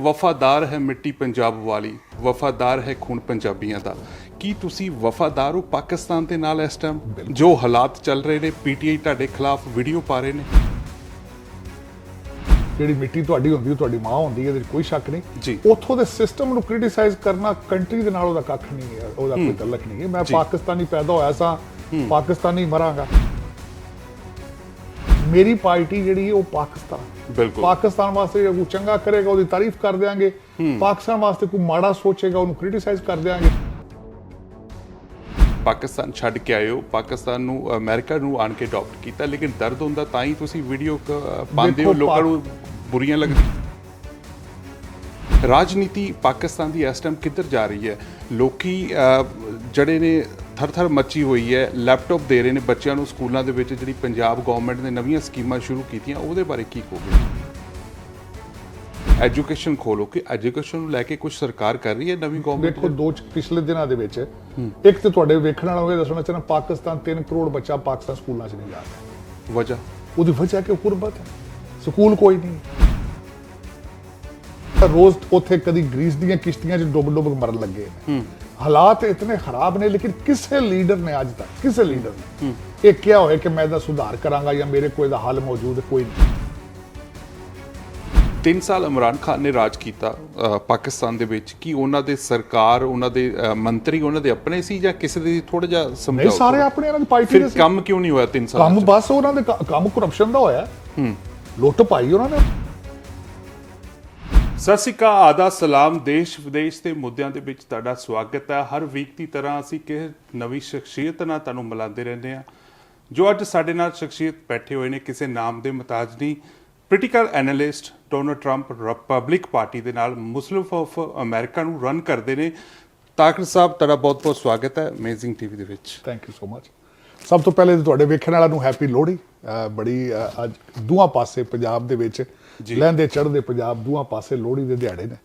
ਵਫਾਦਾਰ ਹੈ ਮਿੱਟੀ ਪੰਜਾਬ ਵਾਲੀ ਵਫਾਦਾਰ ਹੈ ਖੂਨ ਪੰਜਾਬੀਆਂ ਦਾ। ਕੀ ਤੁਸੀਂ ਵਫਾਦਾਰ ਹੋ ਪਾਕਿਸਤਾਨ ਦੇ ਨਾਲ ਇਸ ਟਾਈਮ ਜੋ ਹਾਲਾਤ ਚੱਲ ਰਹੇ ਨੇ ਪੀਟੀਆਈ ਤੁਹਾਡੇ ਖਿਲਾਫ ਵੀਡੀਓ ਪਾ ਰਹੇ ਨੇ। ਜਿਹੜੀ ਮਿੱਟੀ ਤੁਹਾਡੀ ਹੁੰਦੀ ਉਹ ਤੁਹਾਡੀ ਮਾਂ ਹੁੰਦੀ ਹੈ ਇਹਦੇ 'ਚ ਕੋਈ ਸ਼ੱਕ ਜੀ। ਨਹੀਂ ਉੱਥੋਂ ਦੇ ਸਿਸਟਮ ਨੂੰ ਕ੍ਰਿਟਿਸਾਈਜ਼ ਕਰਨਾ ਕੰਟਰੀ ਦੇ ਨਾਲ ਉਹਦਾ ਕੱਖ ਨਹੀਂ ਹੈ ਉਹਦਾ ਕੋਈ ਤਲਕ ਨਹੀਂ ਹੈ। ਮੈਂ। ਪਾਕਿਸਤਾਨੀ ਪੈਦਾ ਹੋਇਆ ਸਾਂ ਪਾਕਿਸਤਾਨੀ ਮਰਾਂਗਾ। ਮੇਰੀ ਪਾਰਟੀ ਜਿਹੜੀ ਹੈ ਉਹ ਪਾਕਿਸਤਾਨ ਬਿਲਕੁਲ। ਪਾਕਿਸਤਾਨ ਵਾਸਤੇ ਜੇ ਕੋਈ ਚੰਗਾ ਕਰੇਗਾ ਉਹਦੀ ਤਾਰੀਫ ਕਰ ਦਿਆਂਗੇ। ਪਾਕਿਸਤਾਨ ਵਾਸਤੇ ਕੋਈ ਮਾੜਾ ਸੋਚੇਗਾ ਉਹਨੂੰ ਕ੍ਰਿਟਿਸਾਈਜ਼ ਕਰ ਦਿਆਂਗੇ। ਪਾਕਿਸਤਾਨ ਛੱਡ ਕੇ ਹੋ ਪਾਕਿਸਤਾਨ ਨੂੰ ਅਮਰੀਕਾ ਨੂੰ ਆਣ ਕੇ ਅਡਾਪਟ ਕੀਤਾ ਲੇਕਿਨ ਦਰਦ ਹੁੰਦਾ ਤਾਂ ਹੀ ਤੁਸੀਂ ਵੀਡੀਓ ਪਾਉਂਦੇ ਹੋ। ਲੋਕਾਂ ਨੂੰ ਬੁਰੀਆਂ ਲੱਗਦੀਆਂ। ਰਾਜਨੀਤੀ ਪਾਕਿਸਤਾਨ ਦੀ ਇਸ ਟਾਈਮ ਕਿੱਧਰ ਜਾ ਰਹੀ ਹੈ? ਲੋਕੀ ਜਿਹੜੇ ਨੇ ਥਰ-ਥਰ ਮੱਚੀ ਹੋਈ ਹੈ ਲੈਪਟਾਪ ਦੇ ਰਹੇ ਨੇ ਬੱਚਿਆਂ ਨੂੰ ਸਕੂਲਾਂ ਦੇ ਵਿੱਚ ਜਿਹੜੀ ਪੰਜਾਬ ਗਵਰਨਮੈਂਟ ਨੇ ਨਵੀਆਂ ਸਕੀਮਾਂ ਸ਼ੁਰੂ ਕੀਤੀਆਂ ਉਹਦੇ ਬਾਰੇ ਕੀ ਕਹੋਗੇ? ਐਜੂਕੇਸ਼ਨ ਖੋਲੋ ਕਿ ਐਜੂਕੇਸ਼ਨ ਨੂੰ ਲੈ ਕੇ ਕੁਝ ਸਰਕਾਰ ਕਰ ਰਹੀ ਹੈ ਨਵੀਂ ਗਵਰਨਮੈਂਟ ਦੇਖੋ ਦੋ? ਪਿਛਲੇ ਦਿਨਾਂ ਦੇ ਵਿੱਚ ਇੱਕ ਤੇ ਤੁਹਾਡੇ ਵੇਖਣ ਵਾਲਾ ਹੋਵੇ ਦੱਸਣਾ ਚਾਹਣਾ ਪਾਕਿਸਤਾਨ 3 ਕਰੋੜ ਬੱਚਾ ਪਾਕਿਸਤਾਨ ਸਕੂਲਾਂ 'ਚ ਨਹੀਂ ਜਾ ਰਿਹਾ। ਵਜ੍ਹਾ? ਉਹਦੀ ਵਜ੍ਹਾ ਕਿ ਗੁਰਬਤ ਹੈ। ਸਕੂਲ ਕੋਈ ਨਹੀਂ। ਰੋਜ਼ ਉੱਥੇ ਕਦੀ ਗ੍ਰੀਸ ਦੀਆਂ ਕਿਸ਼ਤੀਆਂ 'ਚ ਡੁੱਬ ਡੁੱਬ ਮਰਨ ਲੱਗੇ ਹਾਲਾਤ ਇਤਨੇ ਖਰਾਬ ਨੇ ਲੇਕਿਨ ਕਿਸੇ ਲੀਡਰ ਨੇ ਅੱਜ ਤੱਕ ਕਿਸੇ ਲੀਡਰ ਨੇ ਇਹ ਕਿਹਾ ਹੋਇਆ ਕਿ ਮੈਂ ਇਹਦਾ ਸੁਧਾਰ ਕਰਾਂਗਾ ਜਾਂ ਮੇਰੇ ਕੋਲ ਇਹਦਾ ਹੱਲ ਮੌਜੂਦ ਕੋਈ ਨਹੀਂ। 3 ਸਾਲ ਇਮਰਾਨ ਖਾਨ ਨੇ ਰਾਜ ਕੀਤਾ ਪਾਕਿਸਤਾਨ ਦੇ ਵਿੱਚ। ਕੀ ਉਹਨਾਂ ਦੇ ਸਰਕਾਰ ਉਹਨਾਂ ਦੇ ਮੰਤਰੀ ਉਹਨਾਂ ਦੇ ਆਪਣੇ ਸੀ ਜਾਂ ਕਿਸੇ ਦੇ ਥੋੜਾ ਜਿਹਾ ਨਹੀਂ ਸਮਝਾਓ ਸਾਰੇ ਆਪਣੇ ਇਹਨਾਂ ਦੀ ਪਾਰਟੀ ਦੇ ਸੀ। ਕੰਮ ਕਿਉਂ ਨਹੀਂ ਹੋਇਆ 3 ਸਾਲ ਕੰਮ ਬਸ ਉਹਨਾਂ ਦੇ ਕੰਮ ਕਰਪਸ਼ਨ ਦਾ ਹੋਇਆ। ਹੂੰ। ਲੁੱਟ ਪਾਈ ਉਹਨਾਂ ਨੇ। ਸਤਿ ਸ਼੍ਰੀ ਅਕਾਲ ਆਦਾ ਸਲਾਮ, ਦੇਸ਼ ਵਿਦੇਸ਼ ਦੇ ਮੁੱਦਿਆਂ ਦੇ ਵਿੱਚ ਤੁਹਾਡਾ ਸਵਾਗਤ ਹੈ। ਹਰ ਵੀਕ ਦੀ ਤਰ੍ਹਾਂ ਅਸੀਂ ਕਿਸੇ ਨਵੀਂ ਸ਼ਖਸੀਅਤ ਨਾਲ ਤੁਹਾਨੂੰ ਮਿਲਾਉਂਦੇ ਰਹਿੰਦੇ ਹਾਂ। ਜੋ ਅੱਜ ਸਾਡੇ ਨਾਲ ਸ਼ਖਸੀਅਤ ਬੈਠੇ ਹੋਏ ਨੇ, ਕਿਸੇ ਨਾਮ ਦੇ ਮੁਤਾਜ ਨਹੀਂ। Political analyst Donald Trump Republic party ਦੇ ਨਾਲ ਮੁਸਲਿਮ ਆਫ ਅਮਰੀਕਾ ਨੂੰ ਰਨ ਕਰਦੇ ਨੇ। ਤਾਕਰ ਸਾਹਿਬ, ਤੁਹਾਡਾ ਬਹੁਤ ਬਹੁਤ ਸਵਾਗਤ ਹੈ ਅਮੇਜ਼ਿੰਗ ਟੀਵੀ ਦੇ ਵਿੱਚ। ਥੈਂਕ ਯੂ ਸੋ ਮਚ ਸਭ ਤੋਂ ਪਹਿਲੇ ਤੁਹਾਡੇ ਵੇਖਣ ਵਾਲਾ ਨੂੰ ਹੈਪੀ ਲੋਹੜੀ। ਬੜੀ ਅੱਜ ਦੂਆਂ ਪਾਸੇ ਪੰਜਾਬ ਦੇ ਵਿੱਚ ਲਹਿੰਦੇ ਚੜ੍ਹਦੇ ਪੰਜਾਬ ਦੂਆਂ ਪਾਸੇ ਲੋਹੜੀ ਦੇ ਦਿਹਾੜੇ ਨੇ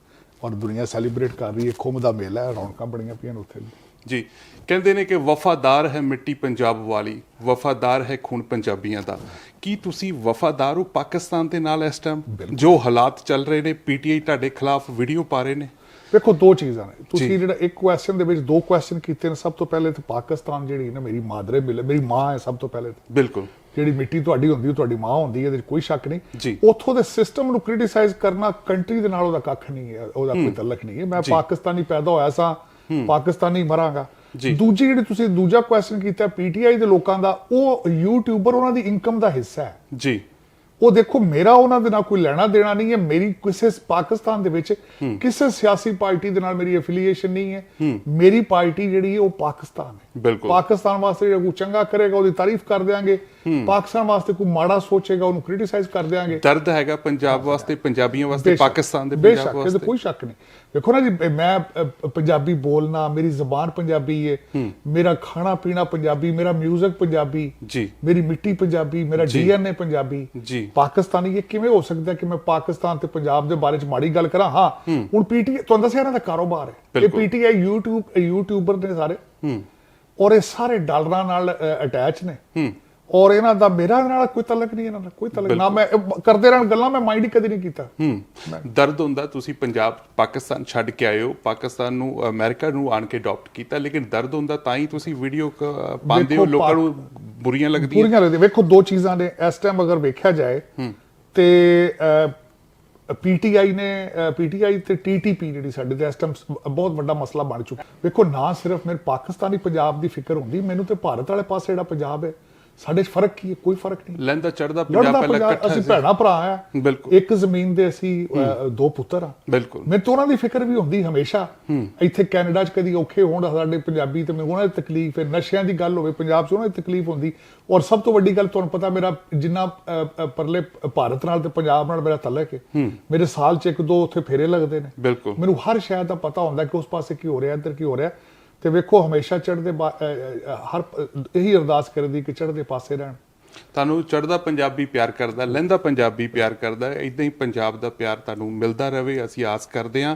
ਔਰ ਦੁਨੀਆ ਸੈਲੀਬ੍ਰੇਟ ਕਰ ਰਹੀ ਹੈ। ਖੁੰਮ ਦਾ ਮੇਲਾ ਹੈ ਰੌਣਕਾਂ ਬੜੀਆਂ ਪਈਆਂ ਉੱਥੇ ਵੀ। ਜੀ ਕਹਿੰਦੇ ਨੇ ਕਿ ਵਫਾਦਾਰ ਹੈ ਮਿੱਟੀ ਪੰਜਾਬ ਵਾਲੀ ਵਫਾਦਾਰ ਹੈ ਖੂਨ ਪੰਜਾਬੀਆਂ ਦਾ। ਕੀ ਤੁਸੀਂ ਵਫਾਦਾਰ ਹੋ ਪਾਕਿਸਤਾਨ ਦੇ ਨਾਲ ਇਸ ਟਾਈਮ ਜੋ ਹਾਲਾਤ ਚੱਲ ਰਹੇ ਨੇ ਪੀਟੀਆਈ ਤੁਹਾਡੇ ਖਿਲਾਫ ਵੀਡੀਓ ਪਾ ਰਹੇ ਨੇ। ਵੇਖੋ ਦੋ ਚੀਜ਼ਾਂ ਨੇ। ਤੁਸੀਂ ਜਿਹੜਾ ਇੱਕ ਕੁਐਸਚਨ ਦੇ ਵਿੱਚ ਦੋ ਕੁਐਸਚਨ ਕੀਤੇ ਨੇ ਸਭ ਤੋਂ ਪਹਿਲੇ ਤੇ ਪਾਕਿਸਤਾਨ ਜਿਹੜੀ ਨਾ ਮੇਰੀ ਮਾਦਰੇ ਮਿਲ ਮੇਰੀ ਮਾਂ ਹੈ ਸਭ ਤੋਂ ਪਹਿਲੇ। ਬਿਲਕੁਲ। ਜਿਹੜੀ ਮਿੱਟੀ ਤੁਹਾਡੀ ਹੁੰਦੀ ਉਹ ਤੁਹਾਡੀ ਮਾਂ ਹੁੰਦੀ ਹੈ ਇਹਦੇ ਕੋਈ ਸ਼ੱਕ। ਨਹੀਂ। ਉੱਥੋਂ ਦੇ ਸਿਸਟਮ ਨੂੰ ਕ੍ਰਿਟਿਸਾਈਜ਼ ਕਰਨਾ ਕੰਟਰੀ ਦੇ ਨਾਲ ਉਹਦਾ ਕੱਖ ਨਹੀਂ ਹੈ ਉਹਦਾ ਕੋਈ ਤਲਕ ਨਹੀਂ ਹੈ। ਮੈਂ। ਪਾਕਿਸਤਾਨੀ ਪੈਦਾ ਹੋਇਆ ਸਾਂ ਪਾਕਿਸਤਾਨੀ ਮਰਾਂਗਾ। ਦੂਜੀ ਜਿਹੜੀ ਤੁਸੀਂ ਦੂਜਾ ਕੁਐਸਚਨ ਕੀਤਾ ਪੀਟੀਆਈ ਦੇ ਲੋਕਾਂ ਦਾ ਉਹ ਯੂਟਿਊਬਰ ਉਹਨਾਂ ਦੀ ਇਨਕਮ ਦਾ ਹਿੱਸਾ ਹੈ। ਜੀ। ਉਹ ਦੇਖੋ ਮੇਰਾ ਉਹਨਾਂ ਦੇ ਨਾਲ ਕੋਈ ਲੈਣਾ ਦੇਣਾ ਨਹੀਂ ਹੈ। ਮੇਰੀ ਕਿਸੇ ਪਾਕਿਸਤਾਨ ਦੇ ਵਿੱਚ ਕਿਸੇ ਸਿਆਸੀ ਪਾਰਟੀ ਦੇ ਨਾਲ ਮੇਰੀ ਐਫੀਲੀਏਸ਼ਨ ਨਹੀਂ ਹੈ। ਮੇਰੀ ਪਾਰਟੀ ਜਿਹੜੀ ਹੈ ਉਹ ਪਾਕਿਸਤਾਨ ਹੈ। ਪਾਕਿਸਤਾਨ ਵਾਸਤੇ ਜੇ ਕੋਈ ਚੰਗਾ ਕਰੇਗਾ ਉਹਦੀ ਤਾਰੀਫ ਕਰ ਦਿਆਂਗੇ। ਪਾਕਿਸਤਾਨ ਵਾਸਤੇ ਕੋਈ ਮਾੜਾ ਸੋਚੇਗਾ ਉਹਨੂੰ ਕ੍ਰਿਟਿਸਾਈਜ਼ ਕਰ ਦਿਆਂਗੇ। ਦਰਦ ਹੈਗਾ ਪੰਜਾਬ ਵਾਸਤੇ ਪੰਜਾਬੀਆਂ ਵਾਸਤੇ ਪਾਕਿਸਤਾਨ ਦੇ ਪੰਜਾਬ ਵਾਸਤੇ। ਕੋਈ ਸ਼ੱਕ ਨਹੀਂ। ਵੇਖੋ ਨਾ ਜੀ ਮੈਂ ਪੰਜਾਬੀ ਬੋਲਣਾ ਮੇਰੀ ਜ਼ਬਾਨ ਪੰਜਾਬੀ ਹੈ। ਮੇਰਾ ਖਾਣਾ ਪੀਣਾ ਪੰਜਾਬੀ ਮੇਰਾ 뮤직 ਪੰਜਾਬੀ ਜੀ। ਮੇਰੀ ਮਿੱਟੀ ਪੰਜਾਬੀ ਮੇਰਾ। ਡੀਐਨਏ ਪੰਜਾਬੀ। ਜੀ। ਪਾਕਿਸਤਾਨੀ ਇਹ ਕਿਵੇਂ ਹੋ ਸਕਦਾ ਕਿ ਮੈਂ ਪਾਕਿਸਤਾਨ ਤੇ ਪੰਜਾਬ ਦੇ ਬਾਰੇ ਚ ਮਾੜੀ ਗੱਲ ਕਰਾਂ? ਹਾਂ ਹੁਣ ਪੀਟੀ ਤੁਹਾਨੂੰ ਦੱਸਿਆ ਇਹਨਾਂ ਦਾ ਕਾਰੋਬਾਰ ਹੈ। ਇਹ। ਪੀਟੀਆਈ YouTube ਯੂਟਿਊਬਰ ਨੇ ਸਾਰੇ। ਹੂੰ। ਔਰ ਇਹ ਸਾਰੇ ਡਾਲਰਾਂ ਨਾਲ ਅਟੈਚ ਨੇ। ਹੂੰ। ਔਰ ਇਹਨਾਂ ਦਾ ਮੇਰਾ ਨਾਲ ਕੋਈ ਤਲਕ ਨਹੀਂ ਇਹਨਾਂ ਦਾ ਕੋਈ ਤਲਕ ਨਾ ਮੈਂ ਕਰਦੇ ਰਹਿਣ ਗੱਲਾਂ ਮੈਂ ਮਾਈਂਡ ਹੀ ਕਦੇ ਨਹੀਂ ਕੀਤਾ। ਹੂੰ ਦਰਦ ਹੁੰਦਾ ਤੁਸੀਂ ਪੰਜਾਬ ਪਾਕਿਸਤਾਨ ਛੱਡ ਕੇ ਆਏ ਹੋ। ਪਾਕਿਸਤਾਨ ਨੂੰ ਅਮਰੀਕਾ ਨੂੰ ਆਣ ਕੇ ਅਡਾਪਟ ਕੀਤਾ ਲੇਕਿਨ ਦਰਦ ਹੁੰਦਾ ਤਾਂ ਹੀ ਤੁਸੀਂ ਵੀਡੀਓ ਪਾਉਂਦੇ ਹੋ ਲੋਕਾਂ ਨੂੰ ਬੁਰੀਆਂ ਲੱਗਦੀਆਂ। ਪੂਰੀਆਂ ਲੱਗਦੀਆਂ। ਵੇਖੋ ਦੋ ਚੀਜ਼ਾਂ ਨੇ। ਇਸ ਟਾਈਮ ਅਗਰ ਵੇਖਿਆ ਜਾਏ ਤੇ ਪੀਟੀਆਈ ਨੇ ਪੀਟੀਆਈ ਤੇ ਟੀਟੀਪੀ ਜਿਹੜੀ ਸਾਡੇ ਤੇ ਇਸ ਟਾਈਮ ਬਹੁਤ ਵੱਡਾ ਮਸਲਾ ਬਣ ਚੁੱਕਾ ਵੇਖੋ ਨਾ ਸਿਰਫ ਮੇਰੇ ਪਾਕਿਸਤਾਨੀ ਪੰਜਾਬ ਦੀ ਫਿਕਰ ਹੁੰਦੀ ਮੈਨੂੰ ਤੇ ਭਾਰਤ ਵਾਲੇ ਪਾਸੇ ਜਿਹੜਾ ਪੰਜਾਬ ਹੈ ਸਾਡੇ ਫ਼ਰਕ ਕੀ ਹੈ? ਕੋਈ ਫ਼ਰਕ ਨਹੀਂ। ਲਹਿੰਦਾ ਚੜਦਾ ਪੰਜਾਬ ਪਹਿਲਾਂ ਇਕੱਠਾ ਅਸੀਂ ਭੈਣਾ ਭਰਾ ਆ। ਇੱਕ ਜ਼ਮੀਨ ਦੇ ਅਸੀਂ ਦੋ ਪੁੱਤਰ ਆ। ਬਿਲਕੁਲ। ਮੈਨੂੰ ਤਾਂ ਉਹਨਾਂ ਦੀ ਫਿਕਰ ਵੀ ਹੁੰਦੀ ਹਮੇਸ਼ਾ। ਇੱਥੇ ਕੈਨੇਡਾ 'ਚ ਕਦੀ ਔਖੇ ਹੋਣ ਸਾਡੇ ਪੰਜਾਬੀ ਤੇ ਮੈਨੂੰ ਉਹਨਾਂ ਦੀ ਤਕਲੀਫ ਹੈ। ਨਸ਼ਿਆਂ ਦੀ ਗੱਲ ਹੋਵੇ ਪੰਜਾਬ 'ਚ ਉਹਨਾਂ ਦੀ ਤਕਲੀਫ ਹੁੰਦੀ। ਔਰ ਸਭ ਤੋਂ ਵੱਡੀ ਗੱਲ ਤੁਹਾਨੂੰ ਪਤਾ ਮੇਰਾ ਜਿੰਨਾ ਪਰਲੇ ਭਾਰਤ ਨਾਲ ਤੇ ਪੰਜਾਬ ਨਾਲ ਮੇਰਾ ਤਲਕ ਹੈ। ਮੇਰੇ ਸਾਲ 'ਚ ਇੱਕ ਦੋ ਉੱਥੇ ਫੇਰੇ ਲੱਗਦੇ ਨੇ। ਬਿਲਕੁਲ। ਮੈਨੂੰ ਹਰ ਸ਼ਹਿਰ ਦਾ ਪਤਾ ਹੁੰਦਾ ਕਿ ਉਸ ਪਾਸੇ ਕੀ ਹੋ ਰਿਹਾ ਇੱਧਰ ਕੀ ਹੋ ਰਿਹਾ। ਤੇ ਵੇਖੋ, ਹਮੇਸ਼ਾ ਚੜ੍ਹਦੇ ਬਾ- ਹਰ ਇਹੀ ਅਰਦਾਸ ਕਰਦੀ ਕਿ ਚੜ੍ਹਦੇ ਪਾਸੇ ਰਹਿਣ। ਤੁਹਾਨੂੰ ਚੜ੍ਹਦਾ ਪੰਜਾਬੀ ਪਿਆਰ ਕਰਦਾ, ਲਹਿੰਦਾ ਪੰਜਾਬੀ ਪਿਆਰ ਕਰਦਾ ਇਦਾਂ ਹੀ ਪੰਜਾਬ ਦਾ ਪਿਆਰ ਤੁਹਾਨੂੰ ਮਿਲਦਾ ਰਹੇ, ਅਸੀਂ ਆਸ ਕਰਦੇ ਹਾਂ।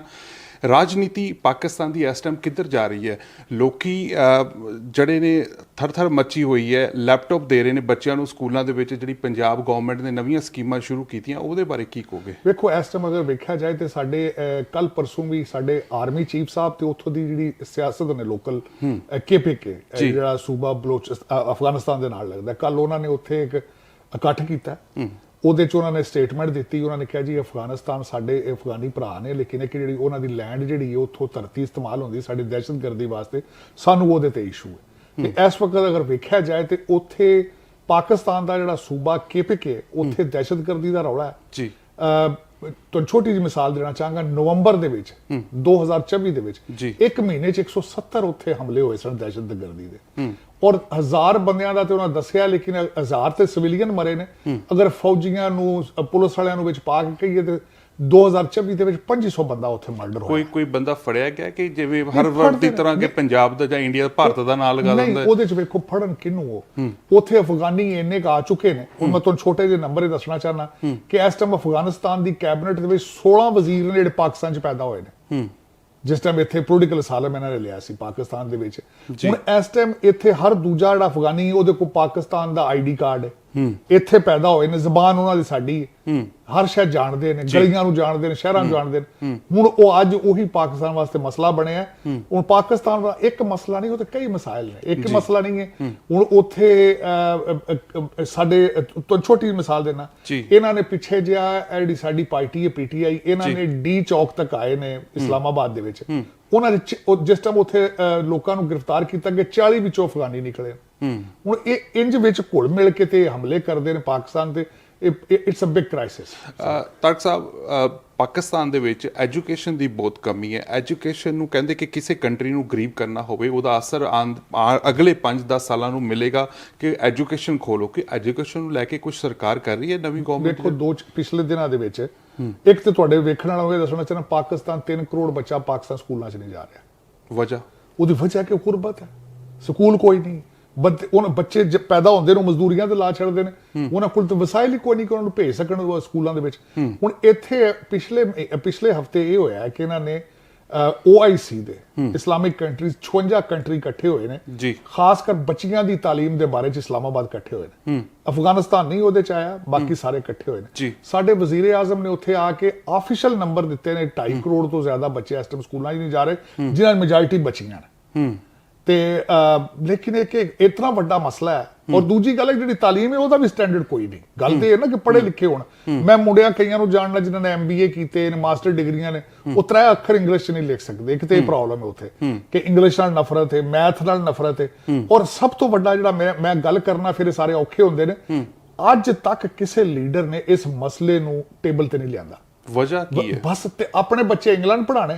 ਰਾਜਨੀਤੀ ਪਾਕਿਸਤਾਨ ਦੀ ਇਸ ਟਾਈਮ ਕਿੱਧਰ ਜਾ ਰਹੀ ਹੈ? ਲੋਕੀ ਜਿਹੜੇ ਨੇ ਥਰ-ਥਰ ਮੱਚੀ ਹੋਈ ਹੈ ਲੈਪਟਾਪ ਦੇ ਰਹੇ ਨੇ ਬੱਚਿਆਂ ਨੂੰ ਸਕੂਲਾਂ ਦੇ ਵਿੱਚ ਜਿਹੜੀ ਪੰਜਾਬ ਗਵਰਨਮੈਂਟ ਨੇ ਨਵੀਆਂ ਸਕੀਮਾਂ ਸ਼ੁਰੂ ਕੀਤੀਆਂ ਉਹਦੇ ਬਾਰੇ ਕੀ ਕਹੋਗੇ? ਵੇਖੋ ਇਸ ਟਾਈਮ ਅਗਰ ਵੇਖਿਆ ਜਾਏ ਤੇ ਸਾਡੇ ਕੱਲ ਪਰਸੋਂ ਵੀ ਸਾਡੇ ਆਰਮੀ ਚੀਫ ਸਾਹਿਬ ਤੇ ਉੱਥੋਂ ਦੀ ਜਿਹੜੀ ਸਿਆਸਤ ਨੇ ਲੋਕਲ ਕੇਪੀਕੇ। ਜਿਹੜਾ ਸੂਬਾ ਬਲੋਚ ਅਫਗਾਨਿਸਤਾਨ ਦੇ ਨਾਲ ਲੱਗਦਾ। ਕੱਲ ਉਹਨਾਂ ਨੇ ਉੱਥੇ ਇੱਕ ਇਕੱਠ ਕੀਤਾ। ਉਹਦੇ ਚ ਉਹਨਾਂ ਨੇ ਸਟੇਟਮੈਂਟ ਦਿੱਤੀ ਉਹਨਾਂ ਨੇ ਕਿਹਾ ਜੀ ਅਫਗਾਨਿਸਤਾਨ ਸਾਡੇ ਇਹ ਅਫਗਾਨੀ ਭਰਾ ਨੇ ਲੇਕਿਨ ਇੱਕ ਜਿਹੜੀ ਉਹਨਾਂ ਦੀ ਲੈਂਡ ਜਿਹੜੀ ਹੈ ਉੱਥੋਂ ਧਰਤੀ ਇਸਤੇਮਾਲ ਹੁੰਦੀ ਸਾਡੀ ਦਹਿਸ਼ਤਗਰਦੀ ਵਾਸਤੇ ਸਾਨੂੰ ਉਹਦੇ ਤੇ ਇਸ਼ੂ ਹੈ। ਤੇ ਇਸ ਵਕਤ ਅਗਰ ਵੇਖਿਆ ਜਾਏ ਤੇ ਉੱਥੇ ਪਾਕਿਸਤਾਨ ਦਾ ਜਿਹੜਾ ਸੂਬਾ ਕੇਪੀਕੇ ਉੱਥੇ ਦਹਿਸ਼ਤਗਰਦੀ ਦਾ ਰੌਲਾ ਹੈ। ਜੀ। ਤੁਹਾਨੂੰ ਛੋਟੀ ਜਿਹੀ ਮਿਸਾਲ ਦੇਣਾ ਚਾਹਾਂਗਾ ਨਵੰਬਰ ਦੇ ਵਿੱਚ 2024 ਦੇ ਵਿੱਚ। ਇੱਕ ਮਹੀਨੇ ਚ 170 ਉੱਥੇ ਹਮਲੇ ਹੋਏ ਸਨ ਦਹਿਸ਼ਤਗਰਦੀ ਦੇ। ਔਰ ਹਜ਼ਾਰ ਬੰਦਿਆਂ ਦਾ ਤੇ ਉਹਨਾਂ ਦੱਸਿਆ ਲੇਕਿਨ ਹਜ਼ਾਰ ਤੇ ਸਿਵਿਲੀਅਨ ਮਰੇ ਨੇ। ਅਗਰ ਫੌਜੀਆਂ ਨੂੰ ਪੁਲਿਸ ਵਾਲਿਆਂ ਨੂੰ ਵਿੱਚ ਪਾ ਕੇ ਕਹੀਏ ਤੇ 2024 ਦੇ ਵਿੱਚ 2500 ਬੰਦਾ ਉੱਥੇ ਮਰਡਰ ਹੋਇਆ। ਕੋਈ ਕੋਈ ਬੰਦਾ ਫੜਿਆ ਗਿਆ ਕਿ ਜਿਵੇਂ ਹਰ ਵਰਡ ਦੀ ਤਰ੍ਹਾਂ ਕਿ ਪੰਜਾਬ ਦਾ ਜਾਂ ਇੰਡੀਆ ਭਾਰਤ ਦਾ ਨਾਂ ਲਗਾ ਨਹੀਂ ਦਿੰਦਾ ਹੈ? ਉਹਦੇ ਚ ਵੇਖੋ ਫੜਨ ਕਿਨੂੰ ਉਹ? ਉੱਥੇ ਅਫਗਾਨੀ ਇੰਨੇ ਕੁ ਆ ਚੁੱਕੇ ਨੇ। ਹੁਣ ਮੈਂ ਤੁਹਾਨੂੰ ਛੋਟੇ ਜਿਹੇ ਨੰਬਰ ਹੀ ਦੱਸਣਾ ਚਾਹਨਾ ਕਿ ਇਸ ਟਾਈਮ ਅਫਗਾਨਿਸਤਾਨ ਦੀ ਕੈਬਨਿਟ ਦੇ ਵਿੱਚ 16 ਵਜ਼ੀਰ ਨੇ ਜਿਹੜੇ ਪਾਕਿਸਤਾਨ ਚ ਪੈਦਾ ਹੋਏ ਨੇ। ਜਿਸ ਟਾਈਮ ਇੱਥੇ ਪੋਲੀਟੀਕਲ ਅਸਾਲਮ ਇਹਨਾਂ ਨੇ ਲਿਆ ਸੀ ਪਾਕਿਸਤਾਨ ਦੇ ਵਿੱਚ। ਹੁਣ ਇਸ ਟਾਈਮ ਇੱਥੇ ਹਰ ਦੂਜਾ ਜਿਹੜਾ ਅਫਗਾਨੀ ਉਹਦੇ ਕੋਲ ਪਾਕਿਸਤਾਨ ਦਾ ਆਈਡੀ ਕਾਰਡ ਹੈ। ਇੱਥੇ ਪੈਦਾ ਹੋਏ ਨੇ ਜ਼ਬਾਨ ਉਹਨਾਂ ਦੀ ਸਾਡੀ ਹੈ। ਹਰ ਸ਼ਹਿਰ ਜਾਣਦੇ ਨੇ ਗਲੀਆਂ ਨੂੰ ਜਾਣਦੇ ਨੇ ਸ਼ਹਿਰਾਂ ਨੂੰ ਜਾਣਦੇ ਨੇ। ਹੁਣ ਉਹ ਅੱਜ ਉਹੀ ਪਾਕਿਸਤਾਨ ਵਾਸਤੇ ਮਸਲਾ ਬਣਿਆ। ਹੁਣ ਪਾਕਿਸਤਾਨ ਦਾ ਇੱਕ ਮਸਲਾ ਨਹੀਂ ਉਹ ਤੇ ਕਈ ਮਸਾਇਲ ਨੇ। ਇੱਕ ਮਸਲਾ ਨਹੀਂ ਹੈ। ਹੁਣ ਉੱਥੇ ਸਾਡੇ ਛੋਟੀ ਮਿਸਾਲ ਦੇਣਾ। ਇਹਨਾਂ ਨੇ ਪਿੱਛੇ ਜਿਹਾ ਜਿਹੜੀ ਸਾਡੀ ਪਾਰਟੀ ਹੈ ਪੀਟੀਆਈ ਇਹਨਾਂ। ਨੇ ਡੀ ਚੌਕ ਤੱਕ ਆਏ ਨੇ ਇਸਲਾਮਾਬਾਦ ਦੇ ਵਿੱਚ। ਉਹਨਾਂ ਦੇ ਜਿਸ ਟਾਈਮ ਉੱਥੇ ਲੋਕਾਂ ਨੂੰ ਗ੍ਰਿਫਤਾਰ ਕੀਤਾ ਕਿ 40 ਵਿੱਚੋਂ ਅਫਗਾਨੀ ਨਿਕਲੇ। ਹੁਣ ਇਹ ਇੰਜ ਵਿੱਚ ਘੁਲ ਮਿਲ ਕੇ ਤੇ ਹਮਲੇ ਕਰਦੇ ਨੇ ਪਾਕਿਸਤਾਨ ਤੇ it's a big crisis uh, ਤੜਕ ਸਾਹਿਬ ਪਾਕਿਸਤਾਨ ਦੇ ਵਿੱਚ ਐਜੂਕੇਸ਼ਨ ਦੀ ਬਹੁਤ ਕਮੀ ਹੈ। ਐਜੂਕੇਸ਼ਨ ਨੂੰ ਕਹਿੰਦੇ ਕਿ ਕਿਸੇ ਕੰਟਰੀ ਨੂੰ ਗਰੀਬ ਕਰਨਾ ਹੋਵੇ ਉਹਦਾ ਅਸਰ ਅਗਲੇ 5-10 ਸਾਲਾਂ ਨੂੰ ਮਿਲੇਗਾ ਕਿ ਐਜੂਕੇਸ਼ਨ ਖੋਲੋ। ਕਿ ਐਜੂਕੇਸ਼ਨ ਨੂੰ ਲੈ ਕੇ ਕੁਝ ਸਰਕਾਰ ਕਰ ਰਹੀ ਹੈ ਨਵੀਂ ਗਵਰਨਮੈਂਟ ਦੇਖੋ ਦੋ ਪਿਛਲੇ ਦਿਨਾਂ ਦੇ ਵਿੱਚ ਇੱਕ ਤੇ ਤੁਹਾਡੇ ਵੇਖਣ ਵਾਲਾ ਹੋਵੇ ਦੱਸਣਾ ਚਾਹਨਾ ਪਾਕਿਸਤਾਨ 3 ਕਰੋੜ ਬੱਚਾ ਪਾਕਿਸਤਾਨ ਸਕੂਲਾਂ 'ਚ ਨਹੀਂ ਜਾ ਰਿਹਾ। ਵਜ੍ਹਾ? ਉਹਦੀ ਵਜ੍ਹਾ ਕਿ ਗੁਰਬਤ ਹੈ? ਸਕੂਲ ਕੋਈ ਨਹੀਂ। ਬੱਚੇ ਉਹਨਾਂ ਬੱਚੇ ਜ- ਪੈਦਾ ਹੁੰਦੇ ਨੂੰ ਮਜ਼ਦੂਰੀਆਂ ਤੇ ਲਾ ਛੱਡਦੇ ਨੇ। ਉਹਨਾਂ ਕੋਲ ਤਾਂ ਵਸਾਇਲ ਹੀ ਕੋਈ ਨਹੀਂ ਕਿ ਉਹਨਾਂ ਨੂੰ ਭੇਜ ਸਕਣ ਉਹ ਸਕੂਲਾਂ ਦੇ ਵਿੱਚ। ਹੁਣ ਇੱਥੇ ਪਿਛਲੇ ਪਿਛਲੇ ਹਫ਼ਤੇ ਇਹ ਹੋਇਆ ਕਿ ਇਹਨਾਂ ਨੇ OIC ਦੇ ਇਸਲਾਮਿਕ ਕੰਟਰੀਜ਼ 56 ਕੰਟਰੀ ਇਕੱਠੇ ਹੋਏ ਨੇ। ਜੀ। ਖਾਸ ਕਰ ਬੱਚੀਆਂ ਦੀ ਤਾਲੀਮ ਦੇ ਬਾਰੇ ਚ ਇਸਲਾਮਾਬਾਦ ਇਕੱਠੇ ਹੋਏ ਨੇ। ਅਫਗਾਨਿਸਤਾਨ ਨਹੀਂ ਉਹਦੇ ਚ ਆਇਆ ਬਾਕੀ ਸਾਰੇ ਇਕੱਠੇ ਹੋਏ ਜੀ। ਨੇ ਸਾਡੇ ਵਜ਼ੀਰ ਆਜ਼ਮ ਨੇ ਉੱਥੇ ਆ ਕੇ ਆਫੀਸ਼ੀਅਲ ਨੰਬਰ ਦਿੱਤੇ ਨੇ 2.5 ਕਰੋੜ ਤੋਂ ਜ਼ਿਆਦਾ ਬੱਚੇ ਇਸ ਟਾਈਮ ਸਕੂਲਾਂ 'ਚ ਨਹੀਂ ਜਾ ਰਹੇ ਜਿਨ੍ਹਾਂ ਦੀ ਮੈਜੋਰਿਟੀ ਬੱਚੀਆਂ ਨੇ। ਤੇ ਲੇਕਿਨ ਇਹ ਕਿ ਇਤਨਾ ਵੱਡਾ ਮਸਲਾ ਹੈ ਔਰ ਦੂਜੀ ਗੱਲ ਹੈ ਜਿਹੜੀ ਤਾਲੀਮ ਹੈ ਉਹਦਾ ਵੀ ਸਟੈਂਡਰਡ ਕੋਈ ਨਹੀਂ। ਗੱਲ ਤੇ ਇਹ ਨਾ ਕਿ ਪੜ੍ਹੇ ਲਿਖੇ ਹੋਣ। ਮੈਂ ਮੁੰਡਿਆਂ ਕਈਆਂ ਨੂੰ ਜਾਣਦਾ ਜਿਨ੍ਹਾਂ ਨੇ ਐਮਬੀਏ ਕੀਤੇ ਨੇ ਮਾਸਟਰ ਡਿਗਰੀਆਂ ਨੇ ਉਹ ਤਰੇ ਅੱਖਰ ਇੰਗਲਿਸ਼ 'ਚ ਨਹੀਂ ਲਿਖ ਸਕਦੇ। ਇੱਕ ਤੇ ਇਹ ਪ੍ਰੋਬਲਮ ਹੈ ਉੱਥੇ ਕਿ ਇੰਗਲਿਸ਼ ਨਾਲ ਨਫ਼ਰਤ ਹੈ ਮੈਥ ਨਾਲ ਨਫ਼ਰਤ ਹੈ। ਔਰ ਸਭ ਤੋਂ ਵੱਡਾ ਜਿਹੜਾ ਮੈਂ ਮੈਂ ਗੱਲ ਕਰਨਾ ਫਿਰ ਸਾਰੇ ਔਖੇ ਹੁੰਦੇ ਨੇ। ਅੱਜ ਤੱਕ ਕਿਸੇ ਲੀਡਰ ਨੇ ਇਸ ਮਸਲੇ ਨੂੰ ਟੇਬਲ ਤੇ ਨਹੀਂ ਲਿਆਂਦਾ। ਵਜ੍ਹਾ ਕੀ ਹੈ? ਬਸ ਤੇ ਆਪਣੇ ਬੱਚੇ ਇੰਗਲੈਂਡ ਪੜਾਣੇ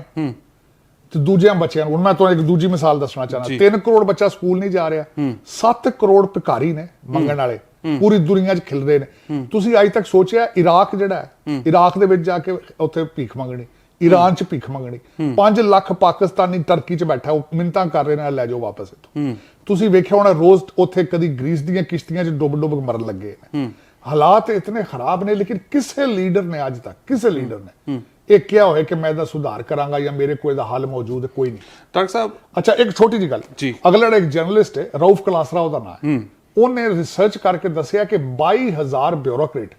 ਤੇ ਦੂਜਿਆਂ ਬੱਚਿਆਂ ਨੂੰ। ਹੁਣ ਮੈਂ ਤੁਹਾਨੂੰ ਇੱਕ ਦੂਜੀ ਮਿਸਾਲ ਦੱਸਣਾ ਚਾਹਨਾ ਜੀ। 3 ਕਰੋੜ ਬੱਚਾ ਸਕੂਲ ਨਹੀਂ ਜਾ ਰਿਹਾ। 7 ਕਰੋੜ ਭਿਖਾਰੀ ਨੇ ਮੰਗਣ ਵਾਲੇ। ਪੂਰੀ ਦੁਨੀਆ 'ਚ ਖਿਲ ਰਹੇ ਨੇ ਤੁਸੀਂ ਅੱਜ ਤੱਕ ਸੋਚਿਆ ਇਰਾਕ ਜਿਹੜਾ ਹੈ ਇਰਾਕ ਦੇ ਵਿੱਚ ਜਾ ਕੇ ਉੱਥੇ ਭੀਖ ਮੰਗਣੀ ਈਰਾਨ 'ਚ ਭੀਖ ਮੰਗਣੀ। 5 ਲੱਖ ਪਾਕਿਸਤਾਨੀ ਟਰਕੀ 'ਚ ਬੈਠਾ ਉਹ ਮਿੰਤਾਂ ਕਰ ਰਹੇ ਨੇ ਲੈ ਜਾਓ ਵਾਪਸ ਇੱਥੋਂ। ਤੁਸੀਂ ਵੇਖਿਆ ਹੋਣਾ ਰੋਜ਼ ਉੱਥੇ ਕਦੀ ਗ੍ਰੀਸ ਦੀਆਂ ਕਿਸ਼ਤੀਆਂ 'ਚ ਡੁੱਬ ਡੁੱਬ ਮਰਨ ਲੱਗੇ ਨੇ। ਹਾਲਾਤ ਇਤਨੇ ਖਰਾਬ ਨੇ ਲੇਕਿਨ ਕਿਸੇ ਲੀਡਰ ਨੇ ਅੱਜ ਤੱਕ ਕਿਸੇ ਲੀਡਰ ਨੇ ਇਹ ਕਿਹਾ ਹੋਇਆ ਕਿ ਮੈਂ ਇਹਦਾ ਸੁਧਾਰ ਕਰਾਂਗਾ ਜਾਂ ਮੇਰੇ ਕੋਲ ਇਹਦਾ ਹੱਲ ਮੌਜੂਦ ਹੈ? ਕੋਈ ਨਹੀਂ। ਤੜਕ ਸਾਹਿਬ ਅੱਛਾ ਇੱਕ ਛੋਟੀ ਜੀ ਗੱਲ। ਜੀ। ਅਗਲਾ ਇੱਕ ਜਰਨਲਿਸਟ ਹੈ ਰਊਫ ਕਲਾਸਰਾ ਉਹਦਾ ਨਾਮ ਹੈ। ਉਹਨੇ ਰਿਸਰਚ ਕਰਕੇ ਦੱਸਿਆ ਕਿ 22000 ਬਿਊਰੋਕਰੇਟ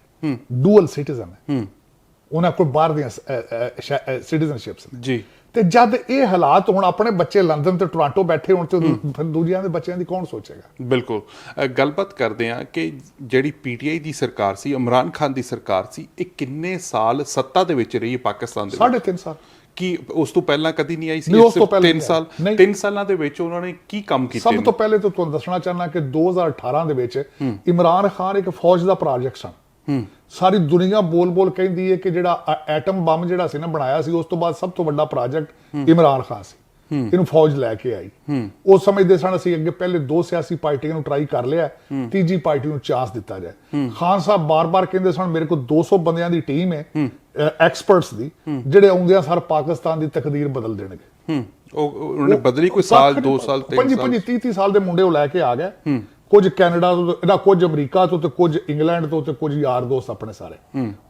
ਡੂਅਲ ਸਿਟੀਜ਼ਨ ਹੈ। ਉਹਨਾਂ ਕੋਲ ਬਾਹਰ ਦੀਆਂ ਸਿਟੀਜ਼ਨਸ਼ਿਪਸ ਨੇ। ਜੀ। ਤੇ ਜਦ ਇਹ ਹਾਲਾਤ ਹੁਣ ਆਪਣੇ ਬੱਚੇ ਲੰਡਨ ਤੇ ਟੋਰਾਂਟੋ ਬੈਠੇ ਹੋਣ ਤੇ ਦੂਜਿਆਂ ਦੇ ਬੱਚਿਆਂ ਦੀ ਕੌਣ ਸੋਚੇਗਾ? ਬਿਲਕੁਲ। ਗੱਲਬਾਤ ਕਰਦੇ ਆ ਕਿ ਜਿਹੜੀ ਪੀਟੀਆਈ ਦੀ ਸਰਕਾਰ ਸੀ ਇਮਰਾਨ ਖਾਨ ਦੀ ਸਰਕਾਰ ਸੀ ਇਹ ਕਿੰਨੇ ਸਾਲ ਸੱਤਾ ਦੇ ਵਿੱਚ ਰਹੀ ਪਾਕਿਸਤਾਨ ਦੇ ਵਿੱਚ? ਸਾਢੇ ਤਿੰਨ ਸਾਲ। ਕੀ ਉਸ ਤੋਂ ਪਹਿਲਾਂ ਕਦੀ ਨਹੀਂ ਆਈ ਸੀ? ਉਸ ਤੋਂ ਸਿਰਫ ਪਹਿਲਾਂ ਤਿੰਨ ਨਹੀਂ ਸਾਲ ਆਈ। ਨਹੀਂ। ਤਿੰਨ ਸਾਲਾਂ ਦੇ ਵਿੱਚ ਉਹਨਾਂ ਨੇ ਕੀ ਕੰਮ ਕੀਤੇ ਸਭ? ਤੋਂ ਪਹਿਲੇ ਤਾਂ ਤੁਹਾਨੂੰ ਦੱਸਣਾ ਚਾਹਨਾ ਕਿ 2018 ਦੇ ਵਿੱਚ ਇਮਰਾਨ ਖਾਨ ਇੱਕ ਫੌਜ ਦਾ ਪ੍ਰੋਜੈਕਟ ਸਨ। ਸਾਰੀ ਦੁਨੀਆ ਬੋਲ-ਬੋਲ ਕਹਿੰਦੀ ਹੈ ਕਿ ਜਿਹੜਾ ਐਟਮ ਬੰਬ ਜਿਹੜਾ ਸੀ ਨਾ ਬਣਾਇਆ ਸੀ ਉਸ ਤੋਂ ਬਾਅਦ ਸਭ ਤੋਂ ਵੱਡਾ ਪ੍ਰੋਜੈਕਟ ਇਮਰਾਨ ਖਾਨ ਸੀ। ਇਹਨੂੰ ਫੌਜ ਲੈ ਕੇ ਆਈ। ਉਸ ਸਮਝਦੇ ਸਨ ਅਸੀਂ ਅੱਗੇ ਪਹਿਲੇ ਦੋ ਸਿਆਸੀ ਪਾਰਟੀਆਂ ਨੂੰ ਟਰਾਈ ਕਰ ਲਿਆ ਤੀਜੀ ਪਾਰਟੀ ਨੂੰ ਚਾਂਸ ਦਿੱਤਾ ਜਾਏ। ਖਾਨ ਸਾਹਿਬ ਬਾਰ-ਬਾਰ ਕਹਿੰਦੇ ਸਨ ਮੇਰੇ ਕੋਲ 200 ਬੰਦਿਆਂ ਦੀ ਟੀਮ ਹੈ ਐਕਸਪਰਟਸ ਦੀ ਜਿਹੜੇ ਆਉਂਦਿਆਂ ਸਾਰ ਪਾਕਿਸਤਾਨ ਦੀ ਤਕਦੀਰ ਬਦਲ ਦੇਣਗੇ। ਹੂੰ। ਉਹ ਉਹ- ਉਹਨਾਂ ਬਦਲੀ ਕੋਈ ਸਾਲ ਕੱਖ ਦੋ ਨਹੀਂ ਸਾਲ ਤਿੰਨ ਪੰਜੀ ਸਾਲ ਪੰਜੀ 30 30 ਸਾਲ ਦੇ ਮੁੰਡੇ ਉਹ ਲੈ ਕੇ ਆ ਗਏ। ਕੁਝ ਕੈਨੇਡਾ ਤੋਂ ਇਹਦਾ ਕੁਝ ਅਮਰੀਕਾ ਤੋਂ ਤੇ ਕੁਝ ਇੰਗਲੈਂਡ ਤੋਂ ਤੇ ਕੁਝ ਯਾਰ ਦੋਸਤ ਆਪਣੇ ਸਾਰੇ।